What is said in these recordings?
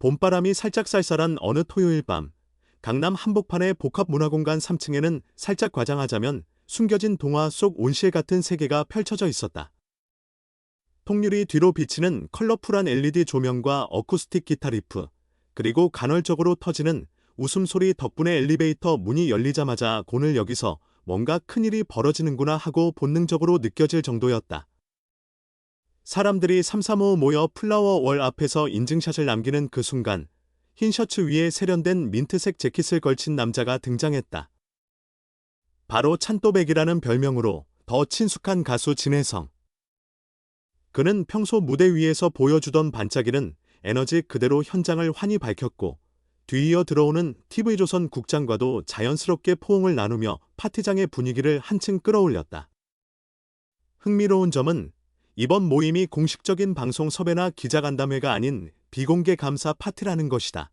봄바람이 살짝 쌀쌀한 어느 토요일 밤, 강남 한복판의 복합문화공간 3층에는 살짝 과장하자면 숨겨진 동화 속 온실 같은 세계가 펼쳐져 있었다. 통유리 뒤로 비치는 컬러풀한 LED 조명과 어쿠스틱 기타 리프, 그리고 간헐적으로 터지는 웃음소리 덕분에 엘리베이터 문이 열리자마자 오늘 여기서 뭔가 큰일이 벌어지는구나 하고 본능적으로 느껴질 정도였다. 사람들이 삼삼오오 모여 플라워 월 앞에서 인증샷을 남기는 그 순간 흰 셔츠 위에 세련된 민트색 재킷을 걸친 남자가 등장했다. 바로 찬또백이라는 별명으로 더 친숙한 가수 진혜성. 그는 평소 무대 위에서 보여주던 반짝이는 에너지 그대로 현장을 환히 밝혔고 뒤이어 들어오는 TV조선 국장과도 자연스럽게 포옹을 나누며 파티장의 분위기를 한층 끌어올렸다. 흥미로운 점은 이번 모임이 공식적인 방송 섭외나 기자간담회가 아닌 비공개 감사 파티라는 것이다.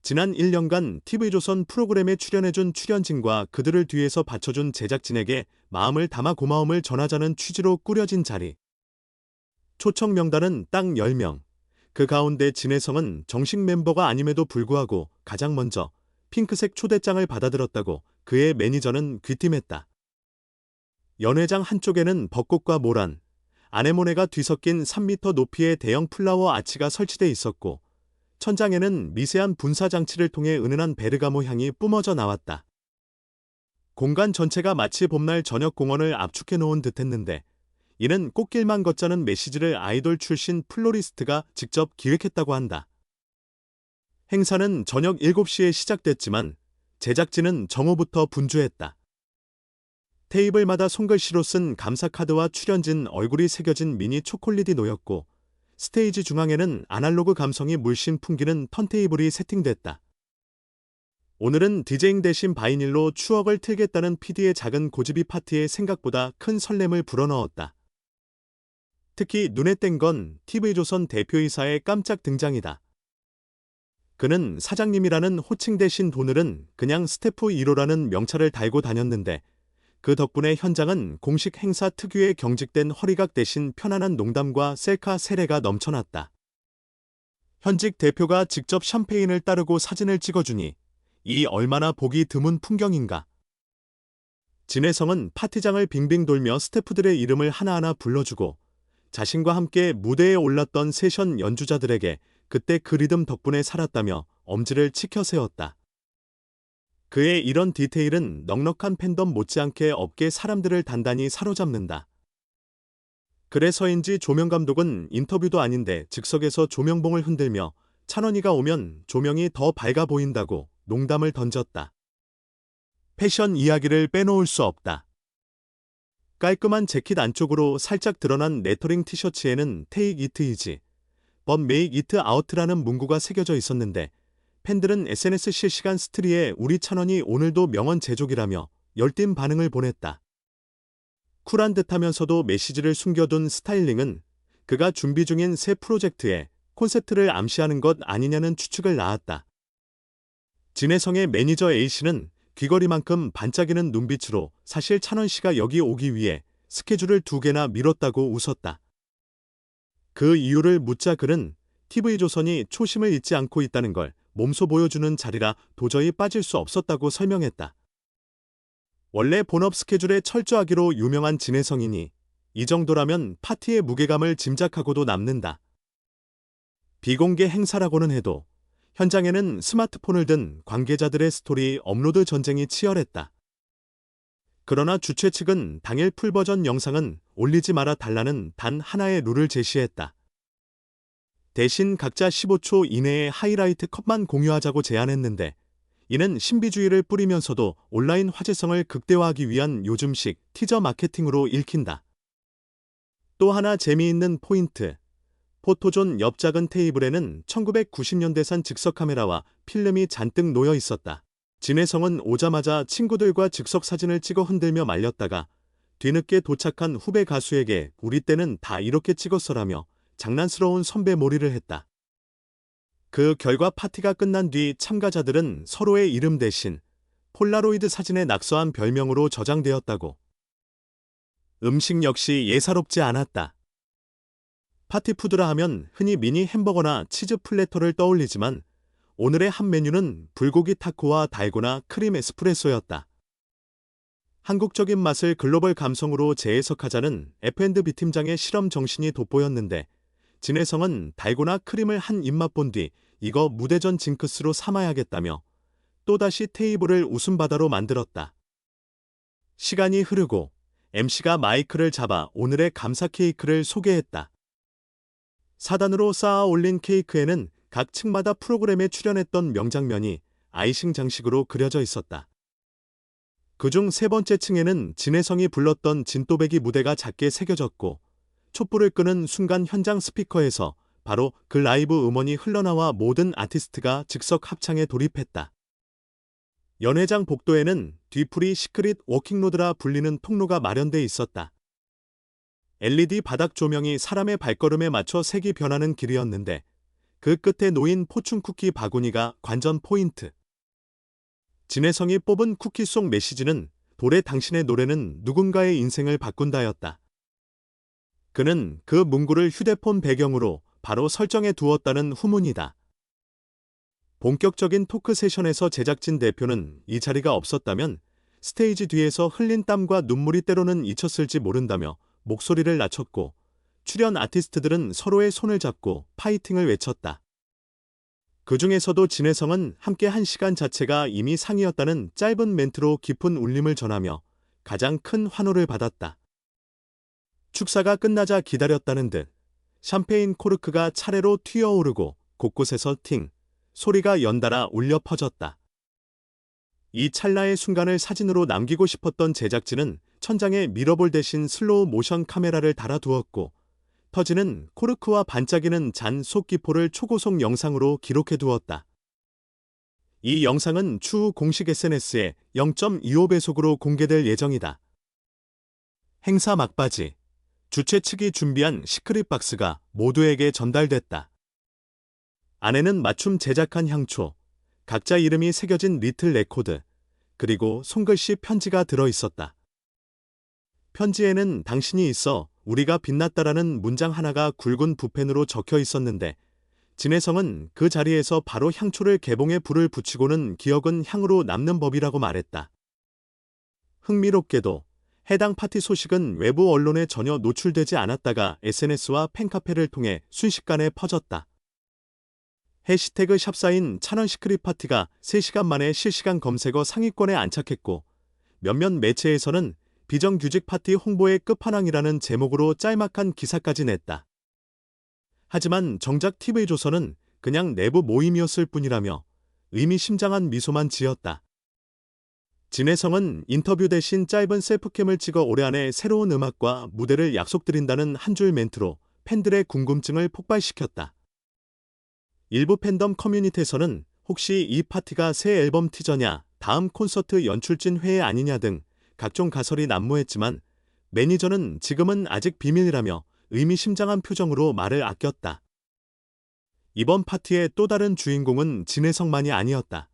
지난 1년간 TV조선 프로그램에 출연해준 출연진과 그들을 뒤에서 받쳐준 제작진에게 마음을 담아 고마움을 전하자는 취지로 꾸려진 자리. 초청 명단은 딱 10명. 그 가운데 진혜성은 정식 멤버가 아님에도 불구하고 가장 먼저 핑크색 초대장을 받아들었다고 그의 매니저는 귀띔했다. 연회장 한쪽에는 벚꽃과 모란, 아네모네가 뒤섞인 3m 높이의 대형 플라워 아치가 설치돼 있었고 천장에는 미세한 분사 장치를 통해 은은한 베르가모 향이 뿜어져 나왔다. 공간 전체가 마치 봄날 저녁 공원을 압축해 놓은 듯했는데 이는 꽃길만 걷자는 메시지를 아이돌 출신 플로리스트가 직접 기획했다고 한다. 행사는 저녁 7시에 시작됐지만 제작진은 정오부터 분주했다. 테이블마다 손글씨로 쓴 감사카드와 출연진 얼굴이 새겨진 미니 초콜릿이 놓였고 스테이지 중앙에는 아날로그 감성이 물씬 풍기는 턴테이블이 세팅됐다. 오늘은 디제잉 대신 바이닐로 추억을 틀겠다는 PD의 작은 고집이 파티에 생각보다 큰 설렘을 불어넣었다. 특히 눈에 띈 건 TV조선 대표이사의 깜짝 등장이다. 그는 사장님이라는 호칭 대신 오늘은 그냥 스태프 1호라는 명찰을 달고 다녔는데 그 덕분에 현장은 공식 행사 특유의 경직된 허리각 대신 편안한 농담과 셀카 세례가 넘쳐났다. 현직 대표가 직접 샴페인을 따르고 사진을 찍어주니 이 얼마나 보기 드문 풍경인가. 진혜성은 파티장을 빙빙 돌며 스태프들의 이름을 하나하나 불러주고 자신과 함께 무대에 올랐던 세션 연주자들에게 그때 그 리듬 덕분에 살았다며 엄지를 치켜 세웠다. 그의 이런 디테일은 넉넉한 팬덤 못지않게 업계 사람들을 단단히 사로잡는다. 그래서인지 조명 감독은 인터뷰도 아닌데 즉석에서 조명봉을 흔들며 찬원이가 오면 조명이 더 밝아 보인다고 농담을 던졌다. 패션 이야기를 빼놓을 수 없다. 깔끔한 재킷 안쪽으로 살짝 드러난 레터링 티셔츠에는 테이크 이트 이지, but make it out라는 문구가 새겨져 있었는데 팬들은 SNS 실시간 스트리에 우리 찬원이 오늘도 명언 제조기라며 열띤 반응을 보냈다. 쿨한 듯하면서도 메시지를 숨겨둔 스타일링은 그가 준비 중인 새 프로젝트에 콘셉트를 암시하는 것 아니냐는 추측을 낳았다. 진혜성의 매니저 A씨는 귀걸이만큼 반짝이는 눈빛으로 사실 찬원 씨가 여기 오기 위해 스케줄을 두 개나 미뤘다고 웃었다. 그 이유를 묻자 그는 TV조선이 초심을 잊지 않고 있다는 걸 몸소 보여주는 자리라 도저히 빠질 수 없었다고 설명했다. 원래 본업 스케줄에 철저하기로 유명한 진혜성이니 이 정도라면 파티의 무게감을 짐작하고도 남는다. 비공개 행사라고는 해도 현장에는 스마트폰을 든 관계자들의 스토리 업로드 전쟁이 치열했다. 그러나 주최 측은 당일 풀버전 영상은 올리지 말아 달라는 단 하나의 룰을 제시했다. 대신 각자 15초 이내의 하이라이트 컷만 공유하자고 제안했는데 이는 신비주의를 뿌리면서도 온라인 화제성을 극대화하기 위한 요즘식 티저 마케팅으로 읽힌다. 또 하나 재미있는 포인트. 포토존 옆 작은 테이블에는 1990년대산 즉석 카메라와 필름이 잔뜩 놓여 있었다. 진혜성은 오자마자 친구들과 즉석 사진을 찍어 흔들며 말렸다가 뒤늦게 도착한 후배 가수에게 우리 때는 다 이렇게 찍었어라며 장난스러운 선배 몰이를 했다. 그 결과 파티가 끝난 뒤 참가자들은 서로의 이름 대신 폴라로이드 사진에 낙서한 별명으로 저장되었다고. 음식 역시 예사롭지 않았다. 파티푸드라 하면 흔히 미니 햄버거나 치즈 플래터를 떠올리지만 오늘의 한 메뉴는 불고기 타코와 달고나 크림 에스프레소였다. 한국적인 맛을 글로벌 감성으로 재해석하자는 F&B 팀장의 실험 정신이 돋보였는데 진혜성은 달고나 크림을 한 입맛 본 뒤 이거 무대전 징크스로 삼아야겠다며 또다시 테이블을 웃음바다로 만들었다. 시간이 흐르고 MC가 마이크를 잡아 오늘의 감사 케이크를 소개했다. 사단으로 쌓아 올린 케이크에는 각 층마다 프로그램에 출연했던 명장면이 아이싱 장식으로 그려져 있었다. 그중 세 번째 층에는 진혜성이 불렀던 진또배기 무대가 작게 새겨졌고 촛불을 끄는 순간 현장 스피커에서 바로 그 라이브 음원이 흘러나와 모든 아티스트가 즉석 합창에 돌입했다. 연회장 복도에는 뒤풀이 시크릿 워킹로드라 불리는 통로가 마련돼 있었다. LED 바닥 조명이 사람의 발걸음에 맞춰 색이 변하는 길이었는데 그 끝에 놓인 포춘 쿠키 바구니가 관전 포인트. 진혜성이 뽑은 쿠키 속 메시지는 돌의 당신의 노래는 누군가의 인생을 바꾼다였다. 그는 그 문구를 휴대폰 배경으로 바로 설정해 두었다는 후문이다. 본격적인 토크 세션에서 제작진 대표는 이 자리가 없었다면 스테이지 뒤에서 흘린 땀과 눈물이 때로는 잊혔을지 모른다며 목소리를 낮췄고 출연 아티스트들은 서로의 손을 잡고 파이팅을 외쳤다. 그 중에서도 진혜성은 함께 한 시간 자체가 이미 상이었다는 짧은 멘트로 깊은 울림을 전하며 가장 큰 환호를 받았다. 축사가 끝나자 기다렸다는 듯 샴페인 코르크가 차례로 튀어오르고 곳곳에서 팅 소리가 연달아 울려 퍼졌다. 이 찰나의 순간을 사진으로 남기고 싶었던 제작진은 천장에 미러볼 대신 슬로우 모션 카메라를 달아두었고 터지는 코르크와 반짝이는 잔 속기포를 초고속 영상으로 기록해 두었다. 이 영상은 추후 공식 SNS에 0.25배속으로 공개될 예정이다. 행사 막바지 주최 측이 준비한 시크릿 박스가 모두에게 전달됐다. 안에는 맞춤 제작한 향초, 각자 이름이 새겨진 리틀 레코드, 그리고 손글씨 편지가 들어 있었다. 편지에는 당신이 있어 우리가 빛났다라는 문장 하나가 굵은 붓펜으로 적혀 있었는데 진혜성은 그 자리에서 바로 향초를 개봉에 불을 붙이고는 기억은 향으로 남는 법이라고 말했다. 흥미롭게도 해당 파티 소식은 외부 언론에 전혀 노출되지 않았다가 SNS와 팬카페를 통해 순식간에 퍼졌다. 해시태그 샵사인 찬원 시크릿 파티가 3시간 만에 실시간 검색어 상위권에 안착했고 몇몇 매체에서는 비정규직 파티 홍보의 끝판왕이라는 제목으로 짤막한 기사까지 냈다. 하지만 정작 TV조선은 그냥 내부 모임이었을 뿐이라며 의미심장한 미소만 지었다. 진혜성은 인터뷰 대신 짧은 셀프캠을 찍어 올해 안에 새로운 음악과 무대를 약속드린다는 한 줄 멘트로 팬들의 궁금증을 폭발시켰다. 일부 팬덤 커뮤니티에서는 혹시 이 파티가 새 앨범 티저냐, 다음 콘서트 연출진 회의 아니냐 등 각종 가설이 난무했지만 매니저는 지금은 아직 비밀이라며 의미심장한 표정으로 말을 아꼈다. 이번 파티의 또 다른 주인공은 진혜성만이 아니었다.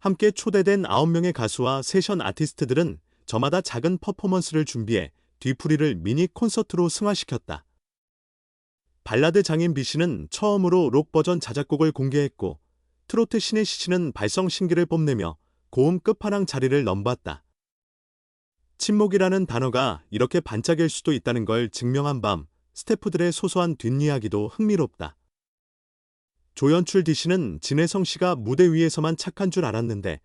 함께 초대된 9명의 가수와 세션 아티스트들은 저마다 작은 퍼포먼스를 준비해 뒤풀이를 미니 콘서트로 승화시켰다. 발라드 장인 비씨는 처음으로 록 버전 자작곡을 공개했고 트로트 신의 시치는 발성 신기를 뽐내며 고음 끝판왕 자리를 넘봤다. 침묵이라는 단어가 이렇게 반짝일 수도 있다는 걸 증명한 밤 스태프들의 소소한 뒷이야기도 흥미롭다. 조연출 DC는 진혜성 씨가 무대 위에서만 착한 줄 알았는데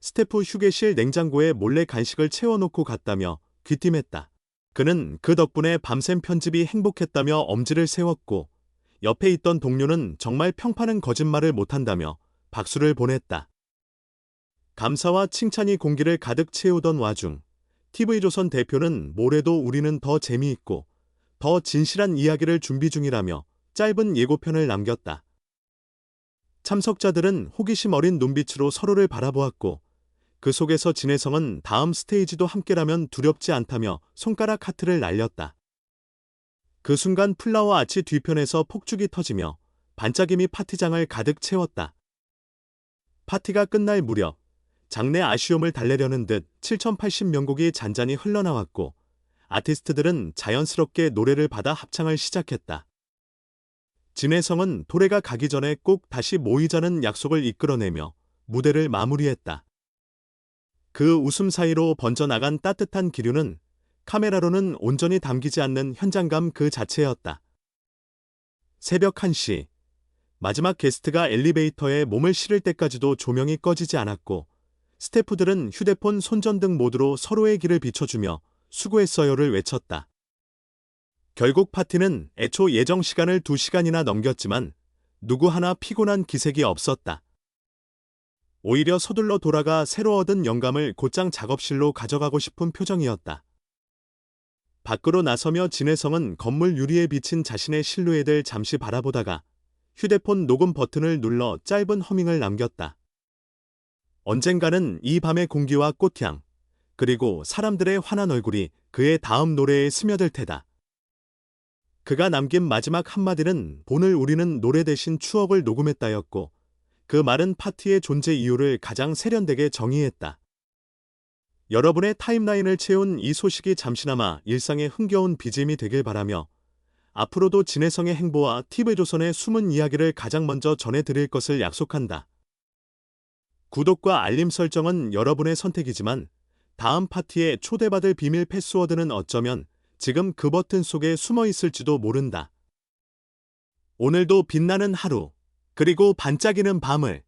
스태프 휴게실 냉장고에 몰래 간식을 채워놓고 갔다며 귀띔했다. 그는 그 덕분에 밤샘 편집이 행복했다며 엄지를 세웠고 옆에 있던 동료는 정말 평판은 거짓말을 못한다며 박수를 보냈다. 감사와 칭찬이 공기를 가득 채우던 와중 TV조선 대표는 모레도 우리는 더 재미있고 더 진실한 이야기를 준비 중이라며 짧은 예고편을 남겼다. 참석자들은 호기심 어린 눈빛으로 서로를 바라보았고 그 속에서 진혜성은 다음 스테이지도 함께라면 두렵지 않다며 손가락 하트를 날렸다. 그 순간 플라워 아치 뒤편에서 폭죽이 터지며 반짝임이 파티장을 가득 채웠다. 파티가 끝날 무렵 장래 아쉬움을 달래려는 듯 7080명곡이 잔잔히 흘러나왔고 아티스트들은 자연스럽게 노래를 받아 합창을 시작했다. 진혜성은 도래가 가기 전에 꼭 다시 모이자는 약속을 이끌어내며 무대를 마무리했다. 그 웃음 사이로 번져나간 따뜻한 기류는 카메라로는 온전히 담기지 않는 현장감 그 자체였다. 새벽 1시. 마지막 게스트가 엘리베이터에 몸을 실을 때까지도 조명이 꺼지지 않았고, 스태프들은 휴대폰 손전등 모드로 서로의 길을 비춰주며 수고했어요를 외쳤다. 결국 파티는 애초 예정 시간을 2시간이나 넘겼지만 누구 하나 피곤한 기색이 없었다. 오히려 서둘러 돌아가 새로 얻은 영감을 곧장 작업실로 가져가고 싶은 표정이었다. 밖으로 나서며 진혜성은 건물 유리에 비친 자신의 실루엣을 잠시 바라보다가 휴대폰 녹음 버튼을 눌러 짧은 허밍을 남겼다. 언젠가는 이 밤의 공기와 꽃향, 그리고 사람들의 환한 얼굴이 그의 다음 노래에 스며들 테다. 그가 남긴 마지막 한마디는 본을 우리는 노래 대신 추억을 녹음했다였고, 그 말은 파티의 존재 이유를 가장 세련되게 정의했다. 여러분의 타임라인을 채운 이 소식이 잠시나마 일상의 흥겨운 BGM이 되길 바라며 앞으로도 진혜성의 행보와 TV조선의 숨은 이야기를 가장 먼저 전해드릴 것을 약속한다. 구독과 알림 설정은 여러분의 선택이지만 다음 파티에 초대받을 비밀 패스워드는 어쩌면 지금 그 버튼 속에 숨어 있을지도 모른다. 오늘도 빛나는 하루, 그리고 반짝이는 밤을